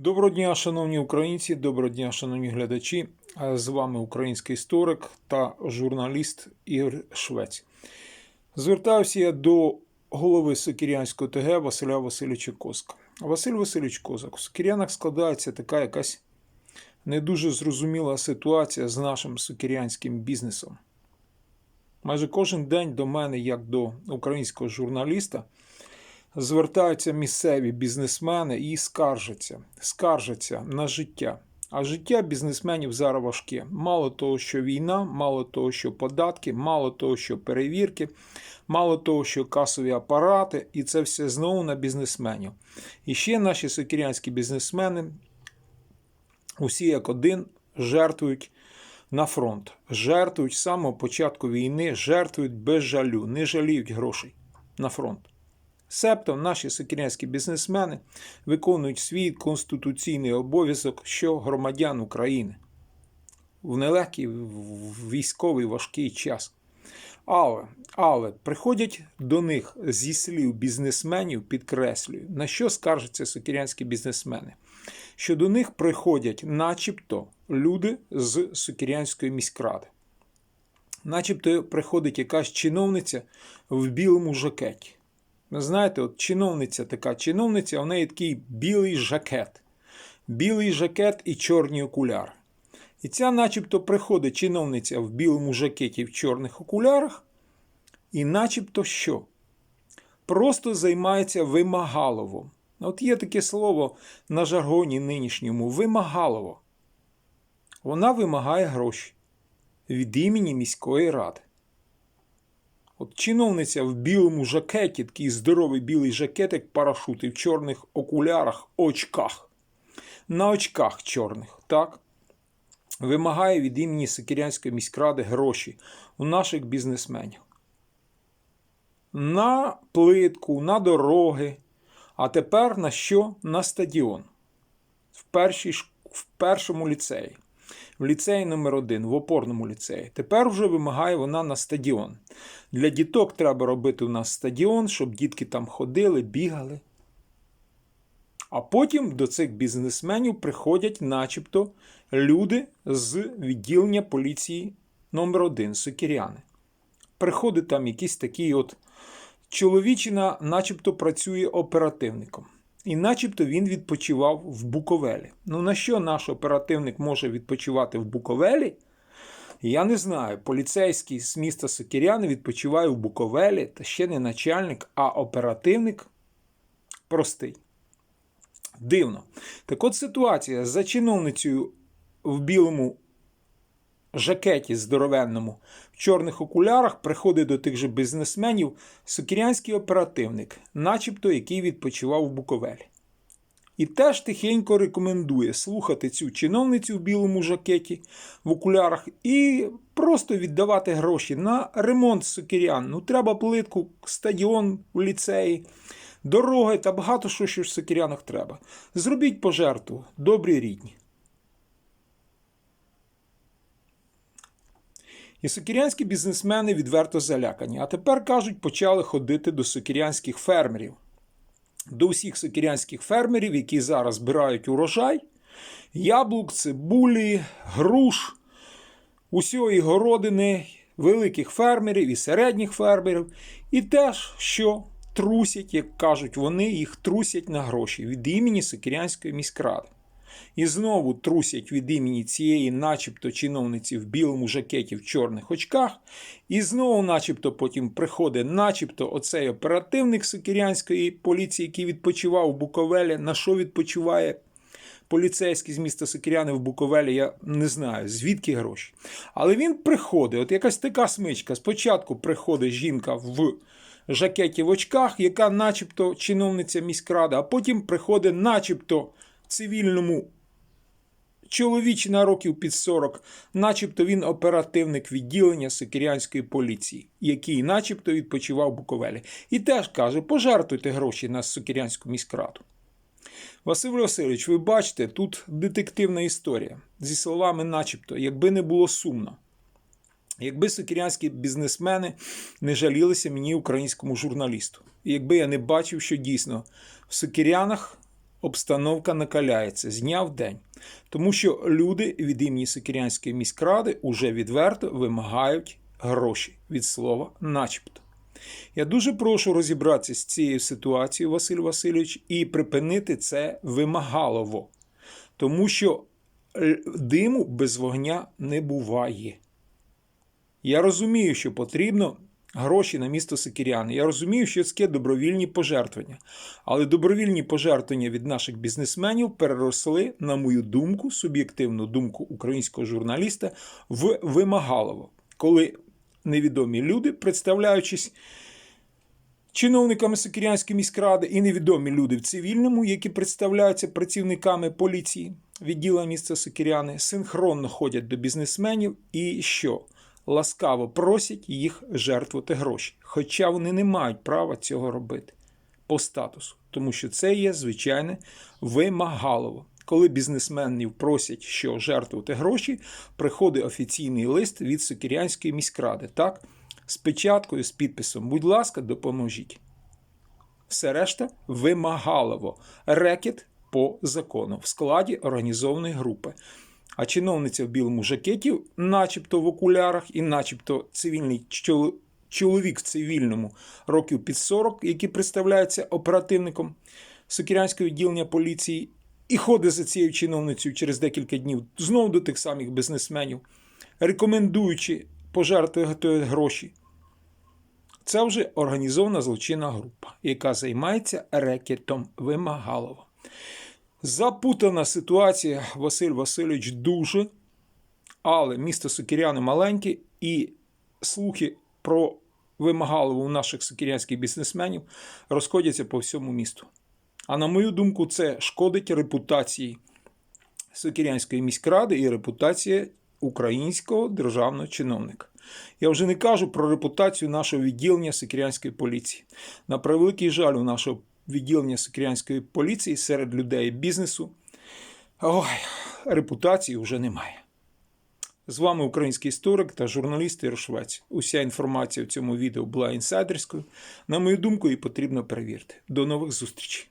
Доброго дня, шановні українці, доброго дня, шановні глядачі. З вами український історик та журналіст Ігор Швець. Звертаюся я до голови Сокірянського ТГ Василя Васильовича Коска. Василь Васильович Козак, у Сокірянах складається така якась не дуже зрозуміла ситуація з нашим сокірянським бізнесом. Майже кожен день до мене, як до українського журналіста, звертаються місцеві бізнесмени і скаржаться, скаржаться на життя. А життя бізнесменів зараз важке. Мало того, що війна, мало того, що податки, мало того, що перевірки, мало того, що касові апарати, і це все знову на бізнесменів. І ще наші сокірянські бізнесмени, усі як один, жертвують на фронт, жертвують з самого початку війни, жертвують без жалю, не жаліють грошей на фронт. Себто наші сокірянські бізнесмени виконують свій конституційний обов'язок що громадян України в нелегкий військовий важкий час. Але, але приходять до них зі слів бізнесменів, підкреслюю, на що скаржаться сокірянські бізнесмени, що до них приходять начебто люди з Сокірянської міськради. Начебто приходить якась чиновниця в білому жакеті. Ви знаєте, от чиновниця така чиновниця, у неї такий білий жакет. Білий жакет і чорні окуляри. І ця, начебто, приходить чиновниця в білому жакеті в чорних окулярах, і начебто що? Просто займається вимагаловом. От є таке слово на жаргоні нинішньому вимагалово. Вона вимагає гроші від імені міської ради. От чиновниця в білому жакеті, такий здоровий білий жакет, як парашут, і в чорних окулярах, очках. На очках чорних, так? Вимагає від імені Сокірянської міськради гроші у наших бізнесменів. На плитку, на дороги. А тепер на що? На стадіон. В, першій, в першому ліцеї. В ліцеї номер 1 в опорному ліцеї. Тепер вже вимагає вона на стадіон. Для діток треба робити у нас стадіон, щоб дітки там ходили, бігали. А потім до цих бізнесменів приходять, начебто, люди з відділення поліції номер 1 Сокіряни. Приходить там якийсь такий от чоловічина, начебто, працює оперативником. І начебто він відпочивав в Буковелі. Ну на що наш оперативник може відпочивати в Буковелі? Я не знаю. Поліцейський з міста Сокіряни відпочиває в Буковелі, та ще не начальник, а оперативник простий. Дивно. Так от ситуація за чиновницею в білому жакеті здоровенному, в чорних окулярах приходить до тих же бізнесменів сокірянський оперативник, начебто який відпочивав в Буковелі. І теж тихенько рекомендує слухати цю чиновницю в білому жакеті в окулярах і просто віддавати гроші на ремонт сокирян. Ну, треба плитку, стадіон у ліцеї, дороги та багато що ще в сокирянах треба. Зробіть пожертву, добрі рідні. І сокірянські бізнесмени відверто залякані. А тепер кажуть, почали ходити до сокірянських фермерів. До усіх сокірянських фермерів, які зараз збирають урожай, яблук, цибулі, груш, усієї городини, великих фермерів і середніх фермерів, і теж, що трусять, як кажуть вони, їх трусять на гроші від імені Сокірянської міськради. І знову трусять від імені цієї, начебто, чиновниці в білому жакеті в чорних очках. І знову, начебто, потім приходить, начебто, оцей оперативник Сокірянської поліції, який відпочивав у Буковелі. На що відпочиває поліцейський з міста Сокіряни в Буковелі, я не знаю, звідки гроші. Але він приходить, от якась така смичка. Спочатку приходить жінка в жакеті в очках, яка начебто чиновниця міськради, а потім приходить, начебто, цивільному чоловічі на років під 40, начебто він оперативник відділення Сокирянської поліції, який начебто відпочивав Буковелі. І теж каже: пожертвуйте гроші на Сокирянську міськраду. Василь Васильович, ви бачите, тут детективна історія. Зі словами, начебто, якби не було сумно. Якби сокірянські бізнесмени не жалілися мені, українському журналісту, якби я не бачив, що дійсно в Сокірянах обстановка накаляється з дня в день, тому що люди від імені Сокирянської міськради уже відверто вимагають гроші від слова начебто. Я дуже прошу розібратися з цією ситуацією, Василь Васильович, і припинити це вимагалово, тому що е, диму без вогня не буває. Я розумію, що потрібно гроші на місто Сикіряни. Я розумію, що це добровільні пожертвування. Але добровільні пожертвування від наших бізнесменів переросли, на мою думку, суб'єктивну думку українського журналіста, в вимагалово, коли невідомі люди, представляючись чиновниками Сокирянської міськради і невідомі люди в цивільному, які представляються працівниками поліції відділення міста Сокиряни, синхронно ходять до бізнесменів і що? Ласкаво просять їх жертвувати гроші. Хоча вони не мають права цього робити по статусу, тому що це є звичайне вимагалово. Коли бізнесменів просять, що жертвувати гроші, приходить офіційний лист від Сокирянської міськради, так? З печаткою, з підписом, будь ласка, допоможіть. Все решта вимагалово. Рекет по закону в складі організованої групи. А чиновниця в білому жакеті, начебто в окулярах, і начебто цивільний чоловік в цивільному років під 40, який представляється оперативником Сокирянського відділення поліції, і ходить за цією чиновницею через декілька днів знову до тих самих бізнесменів, рекомендуючи пожертвувати гроші. Це вже організована злочинна група, яка займається рекетом вимагалово. Запутана ситуація, Василь Васильович, дуже. Але місто Сокиряни маленьке, і слухи про вимагалово у наших сокирянських бізнесменів розходяться по всьому місту. А на мою думку, це шкодить репутації Сокирянської міськради і репутації українського державного чиновника. Я вже не кажу про репутацію нашого відділення Сокирянської поліції. На превеликий жаль, у нашого відділення Сокирянської поліції серед людей бізнесу ой, репутації вже немає. З вами український історик та журналіст Ігор Уся інформація в цьому відео була інсайдерською. На мою думку, її потрібно перевірити. До нових зустрічей!